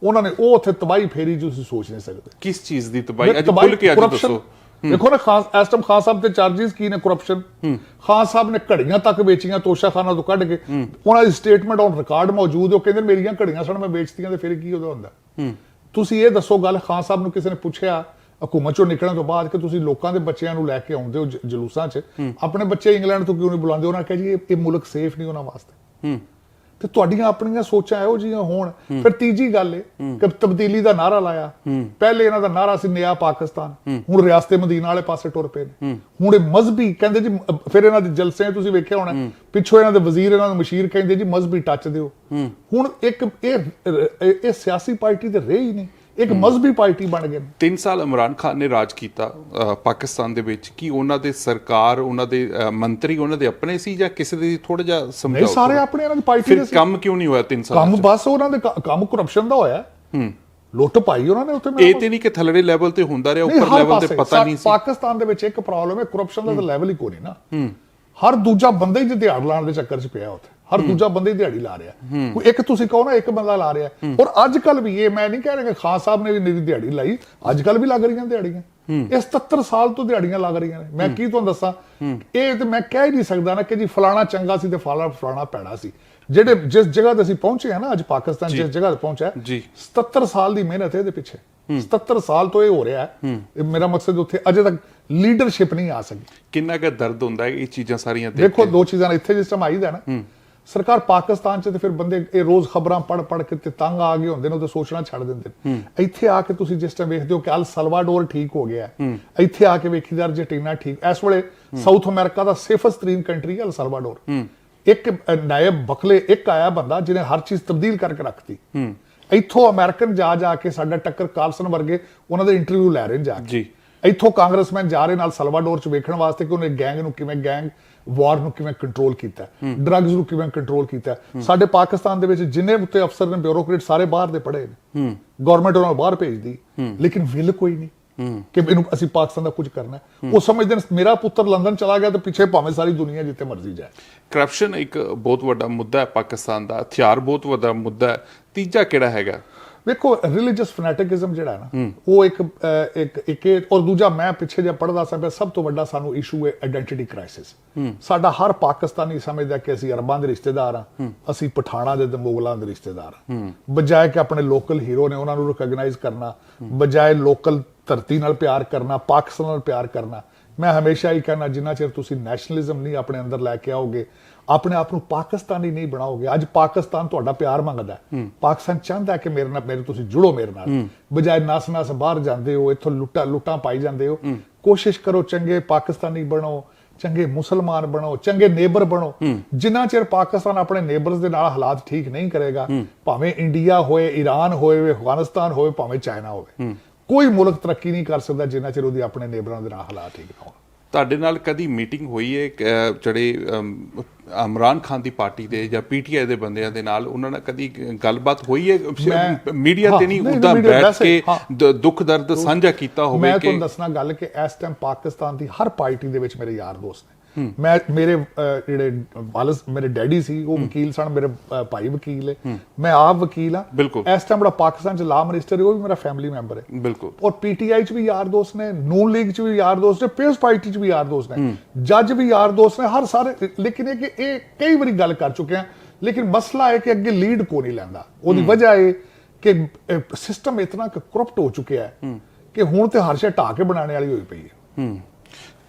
ਉਹਨਾਂ ਨੇ ਉਹ ਉੱਥੇ ਤਬਾਈ ਫੇਰੀ ਜੋ ਤੁਸੀਂ ਸੋਚ ਨਹੀਂ ਸਕਦੇ। ਕਿਸ ਚੀਜ਼ ਦੀ ਤਬਾਹੀ? ਅੱਜ ਖੁੱਲ ਕੇ ਅੱਜ। ਦੱਸੋ। ਦੇਖੋ ਨਾ ਖਾਸ ਇਸ ਟਾਈਮ ਖਾਨ ਸਾਹਿਬ ਤੇ ਚਾਰजेस ਕੀ ਨੇ ਕਰਪਸ਼ਨ ਖਾਨ ਸਾਹਿਬ ਨੇ ਘੜੀਆਂ ਤੱਕ ਵੇਚੀਆਂ ਤੋਸ਼ਾਖਾਨਾ ਤੋਂ ਕੱਢ ਕੇ। ਉਹਨਾਂ ਦੀ ਸਟੇਟਮੈਂਟ ਔਨ ਰਿਕਾਰਡ ਮੌਜੂਦ ਹੈ ਉਹ ਕਹਿੰਦੇ ਮੇਰੀਆਂ ਘੜੀਆਂ ਸਨ ਮੈਂ ਵੇਚਤੀਆਂ ਤੇ ਫਿਰ ਕੀ ਉਹਦਾ ਹੁੰਦਾ? ਤੁਸੀਂ ਇਹ ਦੱਸੋ ਗੱਲ ਖਾਨ ਸਾਹਿਬ ਨੂੰ ਕਿਸੇ ਨੇ ਪੁੱਛਿਆ? ਹਕੂਮਤ ਚੋਂ ਨਿਕਲਣ ਤੋਂ ਬਾਅਦ ਕਿ ਤੁਸੀਂ ਲੋਕਾਂ ਦੇ ਬੱਚਿਆਂ ਨੂੰ ਲੈ ਕੇ ਆਉਂਦੇ ਹੋ ਜਲੂਸਾਂ 'ਚ ਆਪਣੇ ਬੱਚੇ ਇੰਗਲੈਂਡ ਤੋਂ ਕਿਉਂ ਨਹੀਂ ਬੁਲਾਉਂਦੇ? ਉਹਨਾਂ ਕਿਹਾ ਜੀ ਇਹ- ਮੁਲਕ ਸੇਫ ਨਹੀਂ ਉਹਨਾਂ ਵਾਸਤੇ। ਤੇ ਤੁਹਾਡੀਆਂ ਆਪਣੀਆਂ ਸੋਚਾਂ ਇਹੋ ਜਿਹੀਆਂ ਹੋਣ। ਫਿਰ ਤੀਜੀ ਗੱਲ ਏ ਕਿ ਤਬਦੀਲੀ ਦਾ ਨਾਰਾ ਲਾਇਆ। ਪਹਿਲੇ ਇਹਨਾਂ ਦਾ ਨਾਰਾ ਸੀ ਨਿਆ ਪਾਕਿਸਤਾਨ। ਹੁਣ ਰਿਆਸਤੇ ਮਦੀਨਾ ਵਾਲੇ ਪਾਸੇ ਟੁਰ ਪਏ ਨੇ। ਹੁਣ ਇਹ ਮਜ਼ਬੀ ਕਹਿੰਦੇ ਜੀ ਫਿਰ ਇਹਨਾਂ ਦੇ ਜਲਸੇ ਤੁਸੀਂ ਵੇਖਿਆ ਹੋਣਾ। ਪਿੱਛੋਂ ਇਹਨਾਂ ਦੇ ਵਜ਼ੀਰ ਇਹਨਾਂ ਨੂੰ ਮਸ਼ੀਰ ਕਹਿੰਦੇ ਜੀ ਮਜ਼ਬੀ ਟੱਚ ਦਿਓ। ਹੁਣ ਇੱਕ ਇਹ ਇਹ ਸਿਆਸੀ ਪਾਰਟੀ ਤੇ ਰਹੀ ਨਹੀਂ। ਇੱਕ ਮਜ਼ਬੀ ਪਾਰਟੀ ਬਣ ਗਏ। ਨੇ। 3 ਸਾਲ ਇਮਰਾਨ ਖਾਨ ਨੇ ਰਾਜ ਕੀਤਾ ਪਾਕਿਸਤਾਨ ਦੇ ਵਿੱਚ। ਕੀ ਉਹਨਾਂ ਦੇ ਸਰਕਾਰ ਉਹਨਾਂ ਦੇ ਮੰਤਰੀ ਉਹਨਾਂ ਦੇ ਆਪਣੇ ਸੀ ਜਾਂ ਕਿਸੇ ਦੇ ਥੋੜਾ ਜਿਹਾ ਨਹੀਂ ਸਮਝਾਓ ਸਾਰੇ ਥੋੜ੍ਹਾ। ਆਪਣੇ ਇਹਨਾਂ ਦੀ ਪਾਰਟੀ ਦੇ ਸੀ। ਕੰਮ ਕਿਉਂ ਨਹੀਂ ਹੋਇਆ 3 ਸਾਲ ਕੰਮ ਬਸ ਉਹਨਾਂ ਦੇ ਕੰਮ ਕਰਪਸ਼ਨ ਦਾ ਹੋਇਆ। ਹੂੰ। ਲੁੱਟ ਪਾਈ ਉਹਨਾਂ ਨੇ ਉੱਥੇ ਇਹ ਤੇ ਨਹੀਂ ਕਿ ਥੱਲੜੇ ਲੈਵਲ ਤੇ ਹੁੰਦਾ ਰਿਹਾ ਨਹੀਂ, ਉੱਪਰ ਲੈਵਲ ਤੇ। ਪਤਾ ਨਹੀਂ ਸੀ। ਪਾਕਿਸਤਾਨ ਦੇ ਵਿੱਚ ਇੱਕ ਪ੍ਰੋਬਲਮ ਹੈ ਕਰਪਸ਼ਨ ਦਾ ਤਾਂ ਲੈਵਲ ਹੀ ਕੋਈ ਨਹੀਂ ਨਾ। ਹਰ ਦੂਜਾ ਬੰਦਾ ਹੀ ਦਿਹਾੜ ਲਾਉਣ ਦੇ ਚੱਕਰ 'ਚ ਪਿਆ ਉੱਥੇ। ਹਰ ਦੂਜਾ ਬੰਦਾ ਦਿਹਾੜੀ ਲਾ ਰਿਹਾ। ਕੋਈ ਇੱਕ ਤੁਸੀਂ ਕਹੋ ਨਾ ਇੱਕ ਬੰਦਾ ਲਾ ਰਿਹਾ। ਔਰ ਅੱਜ ਕੱਲ ਵੀ ਇਹ ਮੈਂ ਨਹੀਂ ਕਹਿ ਰਿਹਾ ਕਿ ਖਾਨ ਸਾਹਿਬ ਨੇ ਵੀ ਮੇਰੀ ਦਿਹਾੜੀ ਲਾਈ। ਅੱਜ ਕੱਲ ਵੀ ਲੱਗ ਰਹੀਆਂ ਦਿਹਾੜੀਆਂ। ਇਹ 77 ਸਾਲ ਤੋਂ ਦਿਹਾੜੀਆਂ ਲੱਗ ਰਹੀਆਂ ਨੇ। ਮੈਂ ਕੀ ਤੁਹਾਨੂੰ ਦੱਸਾਂ? ਇਹ ਤੇ ਮੈਂ ਕਹਿ ਹੀ ਨਹੀਂ ਸਕਦਾ ਨਾ ਕਿ ਜੀ ਫਲਾਣਾ ਚੰਗਾ ਸੀ ਤੇ ਫਲਾਣਾ ਫਲਾਣਾ ਪੈੜਾ ਸੀ। ਜਿਹੜੇ ਜਿਸ ਜਗ੍ਹਾ ਤੇ ਅਸੀਂ ਪਹੁੰਚੇ ਆ ਨਾ ਅੱਜ ਪਾਕਿਸਤਾਨ ਜਿਸ ਜਗ੍ਹਾ ਤੇ ਪਹੁੰਚਿਆ ਜੀ। 77 ਸਾਲ ਦੀ ਮਿਹਨਤ ਹੈ ਇਹਦੇ ਪਿੱਛੇ। 77 ਸਾਲ ਤੋਂ ਇਹ ਹੋ ਰਿਹਾ ਹੈ। ਇਹ ਮੇਰਾ ਮਕਸਦ ਉੱਥੇ ਅਜੇ ਤੱਕ ਲੀਡਰਸ਼ਿਪ ਨਹੀਂ ਆ ਸਕੀ। ਕਿੰਨਾ ਕੁ ਦਰਦ ਹੁੰਦਾ ਹੈ ਇਹ ਚੀਜ਼ਾਂ ਸਾਰੀਆਂ ਦੇਖ ਦੋ ਚੀਜ਼ਾਂ ਇੱਥੇ ਜਿਸ ਟਾਈਮ ਆਈਦਾ ਨਾ ਸਰਕਾਰ ਪਾਕਿਸਤਾਨ ਚ ਤੇ ਫਿਰ ਬੰਦੇ ਇਹ ਰੋਜ਼ ਖਬਰਾਂ ਪੜ ਪੜ ਕੇ ਤੇ ਤੰਗ ਆ ਗਏ ਹੁੰਦੇ ਨੇ ਉਹ ਤੇ ਸੋਚਣਾ ਛੱਡ ਦਿੰਦੇ ਨੇ। ਇੱਥੇ ਆ ਕੇ ਤੁਸੀਂ ਜਿਸ ਟਾਈਮ ਵੇਖਦੇ ਹੋ ਕਿ ਅਲ ਸਲਵਾਡੋਰ ਠੀਕ ਹੋ ਗਿਆ। ਇੱਥੇ ਆ ਕੇ ਵੇਖੀਦਾ ਅਰਜਨਟੀਨਾ ਠੀਕ। ਇਸ ਵੇਲੇ ਸਾਊਥ ਅਮਰੀਕਾ ਦਾ ਸੇਫਸਟ ਤਰੀਨ ਕੰਟਰੀ ਹੈ ਅਲ ਸਲਵਾਡੋਰ। ਇੱਕ ਨਾਇਬ ਬਕਲੇ ਇੱਕ ਆਇਆ ਬੰਦਾ ਜਿਹਨੇ ਹਰ ਚੀਜ਼ ਤਬਦੀਲ ਕਰਕੇ ਰੱਖਤੀ। ਇੱਥੋਂ ਅਮਰੀਕਨ ਜਾ ਜਾ ਕੇ ਸਾਡਾ ਟੱਕਰ ਕਾਰਲਸਨ ਵਰਗੇ ਉਹਨਾਂ ਦੇ ਇੰਟਰਵਿਊ ਲੈ ਰਹੇ ਨੇ ਜਾ ਕੇ। ਜੀ। ਇੱਥੋਂ ਕਾਂਗਰਸਮੈਨ ਜਾ ਰਹੇ ਨਾਲ ਸਲਵਾਡੋਰ ਚ ਵੇਖਣ ਵਾਸਤੇ ਕਿ ਉਹਨੇ ਗੈਂਗ ਨੂੰ ਕਿਵੇਂ ਗੈਂਗ ਵਾਰ ਨੂੰ ਕਿਵੇਂ ਕੰਟਰੋਲ ਕੀਤਾ ਡਰੱਗਸ ਨੂੰ ਕਿਵੇਂ ਕੰਟਰੋਲ ਕੀਤਾ ਸਾਡੇ ਪਾਕਿਸਤਾਨ ਦੇ ਵਿੱਚ ਜਿੰਨੇ ਉੱਤੇ ਅਫਸਰ ਨੇ ਬਿਊਰੋਕਰੇਟ ਸਾਰੇ ਬਾਹਰ ਦੇ ਪੜੇ ਨੇ। ਗਵਰਨਮੈਂਟ ਉਹਨਾਂ ਨੂੰ ਬਾਹਰ ਭੇਜਦੀ। ਲੇਕਿਨ ਵਿਲ ਕੋਈ ਨਹੀਂ। ਕਿ ਇਹਨੂੰ ਅਸੀਂ ਪਾਕਿਸਤਾਨ ਦਾ ਕੁਝ ਕਰਨਾ। ਉਹ ਸਮਝਦੇ ਨੇ ਮੇਰਾ ਪੁੱਤਰ ਲੰਡਨ ਚਲਾ ਗਿਆ ਤੇ ਪਿੱਛੇ ਭਾਵੇਂ ਸਾਰੀ ਦੁਨੀਆ ਜਿੱਥੇ ਮਰਜ਼ੀ ਜਾਏ। ਕਰਪਸ਼ਨ ਇੱਕ ਬਹੁਤ ਵੱਡਾ ਮੁੱਦਾ ਹੈ ਪਾਕਿਸਤਾਨ ਦਾ। ਹਥਿਆਰ ਬਹੁਤ ਵੱਡਾ ਮੁੱਦਾ ਹੈ। ਤੀਜਾ ਕਿਹੜਾ ਹੈਗਾ? ਵੇਖੋ ਰਿਲੀਜੀਅਸ ਫੈਨੈਟਿਕਿਜ਼ਮ ਜਿਹੜਾ ਨਾ ਉਹ ਇੱਕ ਇੱਕ ਇੱਕ ਔਰ ਦੂਜਾ ਮੈਂ ਪਿੱਛੇ ਜੇ ਪੜਦਾ ਸਾਂ ਸਭ ਤੋਂ ਵੱਡਾ ਸਾਨੂੰ ਇਸ਼ੂ ਹੈ ਆਇਡੈਂਟੀਟੀ ਕ੍ਰਾਈਸਿਸ ਸਾਡਾ ਹਰ ਪਾਕਿਸਤਾਨੀ ਸਮਝਦਾ ਕਿ ਅਸੀਂ ਅਰਬਾਂ ਦੇ ਰਿਸ਼ਤੇਦਾਰ ਹਾਂ ਅਸੀਂ ਪਠਾਣਾ ਦੇ ਤੇ ਮੁਗਲਾਂ ਦੇ ਰਿਸ਼ਤੇਦਾਰ ਬਜਾਏ ਕਿ ਆਪਣੇ ਲੋਕਲ ਹੀਰੋ ਨੇ ਉਹਨਾਂ ਨੂੰ ਰਿਕਗਨਾਈਜ਼ ਕਰਨਾ ਬਜਾਏ ਲੋਕਲ ਧਰਤੀ ਨਾਲ ਪਿਆਰ ਕਰਨਾ ਪਾਕਿਸਤਾਨ ਨਾਲ ਪਿਆਰ ਕਰਨਾ ਮੈਂ ਹਮੇਸ਼ਾ ਹੀ ਕਹਿੰਦਾ ਜਿੰਨਾ ਚਿਰ ਤੁਸੀਂ ਨੈਸ਼ਨਲਿਜ਼ਮ ਨਹੀਂ ਆਪਣੇ ਅੰਦਰ ਲੈ ਕੇ ਆਓਗੇ ਆਪਣੇ ਆਪ ਨੂੰ ਪਾਕਿਸਤਾਨੀ ਨਹੀਂ ਬਣਾਓਗੇ। ਅੱਜ ਪਾਕਿਸਤਾਨ ਤੁਹਾਡਾ ਪਿਆਰ ਮੰਗਦਾ ਹੈ। ਪਾਕਿਸਤਾਨ ਚਾਹੁੰਦਾ ਹੈ ਕਿ ਮੇਰੇ ਨਾਲ ਮੇਰੇ ਤੁਸੀਂ ਜੁੜੋ ਮੇਰੇ ਨਾਲ। ਬਜਾਏ ਨਸ ਨਸ ਬਾਹਰ ਜਾਂਦੇ ਹੋ ਇੱਥੋਂ ਲੁੱਟਾ ਲੁੱਟਾਂ ਪਾਈ ਜਾਂਦੇ ਹੋ। ਕੋਸ਼ਿਸ਼ ਕਰੋ ਚੰਗੇ ਪਾਕਿਸਤਾਨੀ ਬਣੋ ਚੰਗੇ ਮੁਸਲਮਾਨ ਬਣੋ ਚੰਗੇ ਨੇਬਰ ਬਣੋ। ਜਿੰਨਾ ਚਿਰ ਪਾਕਿਸਤਾਨ ਆਪਣੇ ਨੇਬਰਸ ਦੇ ਨਾਲ ਹਾਲਾਤ ਠੀਕ ਨਹੀਂ ਕਰੇਗਾ ਭਾਵੇਂ ਇੰਡੀਆ ਹੋਏ ਈਰਾਨ ਹੋਏ ਅਫਗਾਨਿਸਤਾਨ ਹੋਵੇ ਭਾਵੇਂ ਚਾਈਨਾ ਹੋਵੇ। ਕੋਈ ਮੁਲਕ ਤਰੱਕੀ ਨਹੀਂ ਕਰ ਸਕਦਾ ਜਿੰਨਾ ਚਿਰ ਉਹਦੀ ਆਪਣੇ ਨੇਬਰਾਂ ਦੇ ਨਾਲ ਹਾਲਾਤ ਠੀਕ ਨਾ ਹੋਣ। ਤੁਹਾਡੇ ਨਾਲ ਕਦੀ ਮੀਟਿੰਗ ਹੋਈ ਹੈ ਜਿਹੜੇ ਇਮਰਾਨ ਖਾਨ ਦੀ ਪਾਰਟੀ ਦੇ ਜਾਂ ਪੀਟੀਆਈ ਦੇ ਬੰਦਿਆਂ ਦੇ ਨਾਲ ਉਹਨਾਂ ਨਾਲ ਕਦੀ ਗੱਲਬਾਤ ਹੋਈ ਹੈ ਮੈਂ- ਮੀਡੀਆ ਤੇ ਨਹੀਂ ਉਹਦਾ ਬੈਠ ਕੇ ਦੁੱਖ ਦਰਦ ਸਾਂਝਾ ਕੀਤਾ ਹੋਵੇ ਮੈਂ ਕਿ ਤੁਹਾਨੂੰ ਦੱਸਣਾ ਗੱਲ ਕਿ ਇਸ ਟਾਈਮ ਪਾਕਿਸਤਾਨ ਦੀ ਹਰ ਪਾਰਟੀ ਦੇ ਵਿੱਚ ਮੇਰੇ ਯਾਰ ਦੋਸਤ ਨੇ। ਮੈਂ ਮੇਰੇ ਜਿਹੜੇ ਵਾਲਸ ਮੇਰੇ ਡੈਡੀ ਸੀ ਉਹ ਵਕੀਲ ਸਨ ਮੇਰੇ ਭਾਈ ਵਕੀਲ ਹੈ। ਮੈਂ ਆਪ ਵਕੀਲ ਆ। ਇਸ ਟਾਈਮ ਜਿਹੜਾ ਪਾਕਿਸਤਾਨ ਚ ਲਾ ਮਿਨਿਸਟਰ ਹੈ ਉਹ ਵੀ ਮੇਰਾ ਫੈਮਿਲੀ ਮੈਂਬਰ ਹੈ। ਬਿਲਕੁਲ। ਔਰ ਪੀਟੀਆਈ ਚ ਵੀ ਯਾਰ ਦੋਸਤ ਨੇ ਨੂਨ ਲੀਗ ਚ ਵੀ ਯਾਰ ਦੋਸਤ ਨੇ ਪੀਪਲਸ ਪਾਰਟੀ ਚ ਵੀ ਯਾਰ ਦੋਸਤ ਨੇ। ਜੱਜ ਵੀ ਯਾਰ ਦੋਸਤ ਨੇ ਹਰ ਸਾਰੇ ਲੇਕਿਨ ਇਹ ਕਿ ਇਹ ਕਈ ਵਾਰੀ ਗੱਲ ਕਰ ਚੁੱਕੇ ਆ ਲੇਕਿਨ ਮਸਲਾ ਹੈ ਕਿ ਅੱਗੇ ਲੀਡ ਕੋ ਨਹੀਂ ਲੈਂਦਾ। ਉਹਦੀ ਵਜ੍ਹਾ ਇਹ ਕਿ ਸਿਸਟਮ ਇਤਨਾ ਕਰਪਟ ਹੋ ਚੁੱਕਿਆ ਹੈ ਕਿ ਹੁਣ ਤੇ ਹਰ ਸ਼ੇ ਢਾ ਕੇ ਬਣਾਉਣੇ ਵਾਲੀ ਹੋਈ ਪਈ ਹੈ। ਹੂੰ।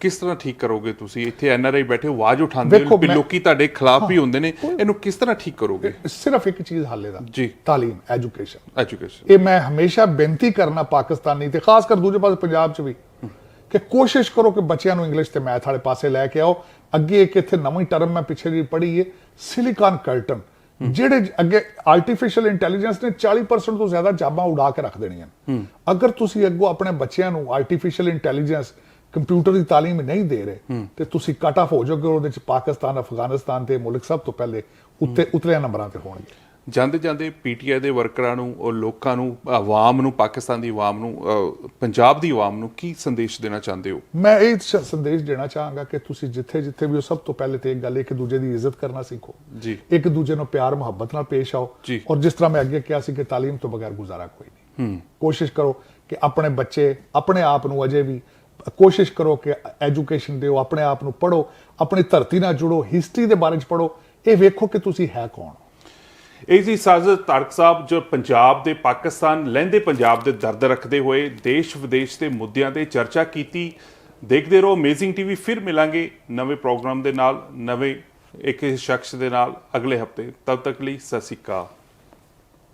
ਕਿਸ ਤਰ੍ਹਾਂ ਠੀਕ ਕਰੋਗੇ ਤੁਸੀਂ? ਇੱਥੇ ਐਨਆਰਆਈ ਬੈਠੇ ਹੋ, ਆਵਾਜ਼ ਉਠਾਉਂਦੇ ਹੋ ਵੀ ਲੋਕੀ ਤੁਹਾਡੇ ਖਿਲਾਫ ਵੀ ਹੁੰਦੇ ਨੇ। ਇਹਨੂੰ ਕਿਸ ਤਰ੍ਹਾਂ ਠੀਕ ਕਰੋਗੇ? ਸਿਰਫ ਇੱਕ ਚੀਜ਼ ਹਾਲੇ ਦਾ ਜੀ। ਤਾਲੀਮ ਐਜੂਕੇਸ਼ਨ ਐਜੂਕੇਸ਼ਨ ਇਹ ਮੈਂ ਹਮੇਸ਼ਾ ਬੇਨਤੀ ਕਰਨਾ ਪਾਕਿਸਤਾਨੀ ਤੇ ਖਾਸ ਕਰ ਦੂਜੇ ਪਾਸੇ ਪੰਜਾਬ 'ਚ ਵੀ ਕਿ ਕੋਸ਼ਿਸ਼ ਕਰੋ ਕਿ ਬੱਚਿਆਂ ਨੂੰ ਇੰਗਲਿਸ਼ ਤੇ ਮੈਥ ਵਾਲੇ ਪਾਸੇ ਲੈ ਕੇ ਆਓ। ਅੱਗੇ ਇੱਕ ਇੱਥੇ ਨਵੀਂ ਟਰਮ ਮੈਂ ਪਿੱਛੇ ਜੀ ਪੜ੍ਹੀ ਹੈ ਸਿਲੀਕਾਨ ਕਰਟਨ ਜਿਹੜੇ ਅੱਗੇ ਆਰਟੀਫੀਸ਼ੀਅਲ ਇੰਟੈਲੀਜੈਂਸ ਨੇ 40% ਤੋਂ ਜ਼ਿਆਦਾ ਜਾਬਾਂ ਉਡਾ ਕੇ ਰੱਖ ਦੇਣੀਆਂ ਅਗਰ ਤੁਸੀਂ ਅੱਗੋਂ ਆਪਣੇ ਬੱਚਿਆਂ ਨੂੰ ਆਰਟੀਫੀਸ਼ੀਅਲ ਇੰਟੈਲੀਜੈਂਸ ਕੰਪਿਊਟਰ ਦੀ ਤਾਲੀਮ ਨਹੀਂ ਦੇ ਰਹੇ ਤੇ ਤੁਸੀਂ ਕੱਟ ਆਫ ਹੋ ਜਾਓਗੇ ਉਹਦੇ ਚ ਪਾਕਿਸਤਾਨ ਅਫਗਾਨਿਸਤਾਨ ਤੇ ਮੁਲਕ ਸਭ ਤੋਂ ਪਹਿਲੇ ਉੱਤੇ ਉਤਲੇ ਨੰਬਰਾਂ ਤੇ ਹੋਣਗੇ। ਜਾਂਦੇ ਜਾਂਦੇ ਪੀਟੀਆਈ ਦੇ ਵਰਕਰਾਂ ਨੂੰ ਉਹ ਲੋਕਾਂ ਨੂੰ ਆਵਾਮ ਨੂੰ ਪਾਕਿਸਤਾਨ ਦੀ ਆਵਾਮ ਨੂੰ ਪੰਜਾਬ ਦੀ ਆਵਾਮ ਨੂੰ ਕੀ ਸੰਦੇਸ਼ ਦੇਣਾ ਚਾਹੁੰਦੇ ਹੋ? ਮੈਂ ਇਹ ਸੰਦੇਸ਼ ਦੇਣਾ ਚਾਹਾਂਗਾ ਕਿ ਤੁਸੀਂ ਜਿੱਥੇ ਜਿੱਥੇ ਵੀ ਹੋ ਸਭ ਤੋਂ ਪਹਿਲੇ ਤੇ ਇੱਕ ਗੱਲ ਇੱਕ ਦੂਜੇ ਦੀ ਇੱਜ਼ਤ ਕਰਨਾ ਸਿੱਖੋ। ਜੀ। ਇੱਕ ਦੂਜੇ ਨੂੰ ਪਿਆਰ ਮੁਹੱਬਤ ਨਾਲ ਪੇਸ਼ ਆਓ। ਔਰ ਜਿਸ ਤਰ੍ਹਾਂ ਮੈਂ ਅੱਗੇ ਕਿਹਾ ਸੀ ਕਿ ਤਾਲੀਮ ਤੋਂ ਬਗੈਰ ਗੁਜ਼ਾਰਾ ਕੋਈ ਨਹੀਂ। ਕੋਸ਼ਿਸ਼ ਕਰੋ ਕਿ ਆਪਣੇ ਬੱਚੇ ਆਪਣੇ ਆਪ ਨੂੰ ਅਜੇ ਵੀ ਕੋਸ਼ਿਸ਼ ਕਰੋ ਕਿ ਐਜੂਕੇਸ਼ਨ ਦਿਓ, ਆਪਣੇ ਆਪ ਨੂੰ ਪੜੋ ਆਪਣੀ ਧਰਤੀ ਨਾਲ ਜੁੜੋ, ਹਿਸਟਰੀ ਦੇ ਬਾਰੇ ਚ ਪੜੋ ਇਹ ਵੇਖੋ ਕਿ ਤੁਸੀਂ ਹੈ ਕੌਣ। ਇਹ ਜੀ ਸਾਜ਼ਦ ਤਾਰਕ ਸਾਹਿਬ ਜੋ ਪੰਜਾਬ ਦੇ, ਪਾਕਿਸਤਾਨ ਲਹਿੰਦੇ ਪੰਜਾਬ ਦੇ ਦਰਦ ਰੱਖਦੇ ਹੋਏ ਦੇਸ਼ ਵਿਦੇਸ਼ ਦੇ ਮੁੱਦਿਆਂ ਤੇ ਚਰਚਾ ਕੀਤੀ। ਦੇਖਦੇ ਰਹੋ ਅਮੇਜ਼ਿੰਗ ਟੀਵੀ ਫਿਰ ਮਿਲਾਂਗੇ ਨਵੇਂ ਪ੍ਰੋਗਰਾਮ ਦੇ ਨਾਲ, ਨਵੇਂ ਇੱਕ ਸ਼ਖਸ ਦੇ ਨਾਲ ਅਗਲੇ ਹਫ਼ਤੇ। ਤਦ ਤੱਕ ਲਈ ਸਤਿ ਸ਼੍ਰੀ ਅਕਾਲ।